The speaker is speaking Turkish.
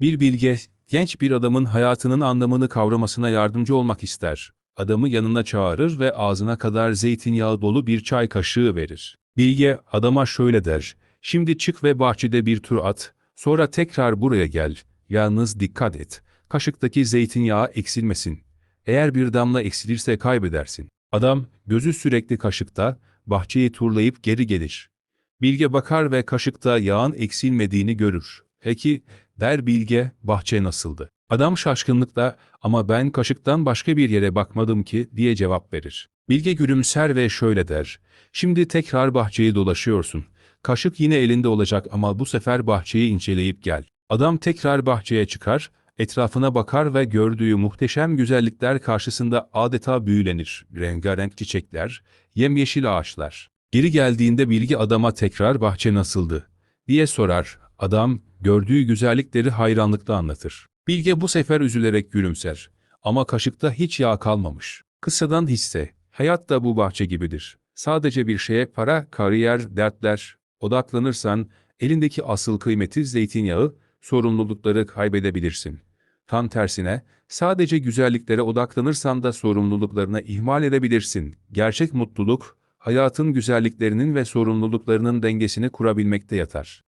Bir bilge, genç bir adamın hayatının anlamını kavramasına yardımcı olmak ister. Adamı yanına çağırır ve ağzına kadar zeytinyağı dolu bir çay kaşığı verir. Bilge, adama şöyle der, şimdi çık ve bahçede bir tur at, sonra tekrar buraya gel. Yalnız dikkat et, kaşıktaki zeytinyağı eksilmesin. Eğer bir damla eksilirse kaybedersin. Adam, gözü sürekli kaşıkta, bahçeyi turlayıp geri gelir. Bilge bakar ve kaşıkta yağın eksilmediğini görür. Peki, der Bilge, bahçe nasıldı? Adam şaşkınlıkla, ama ben kaşıktan başka bir yere bakmadım ki, diye cevap verir. Bilge gülümser ve şöyle der, şimdi tekrar bahçeyi dolaşıyorsun. Kaşık yine elinde olacak ama bu sefer bahçeyi inceleyip gel. Adam tekrar bahçeye çıkar, etrafına bakar ve gördüğü muhteşem güzellikler karşısında adeta büyülenir. Rengarenk çiçekler, yemyeşil ağaçlar. Geri geldiğinde bilgi adama tekrar bahçe nasıldı diye sorar. Adam gördüğü güzellikleri hayranlıkla anlatır. Bilge bu sefer üzülerek gülümser. Ama kaşıkta hiç yağ kalmamış. Kıssadan hisse, hayat da bu bahçe gibidir. Sadece bir şeye para, kariyer, dertler odaklanırsan elindeki asıl kıymeti zeytinyağı, sorumlulukları kaybedebilirsin. Tam tersine, sadece güzelliklere odaklanırsan da sorumluluklarını ihmal edebilirsin. Gerçek mutluluk, hayatın güzelliklerinin ve sorumluluklarının dengesini kurabilmekte yatar.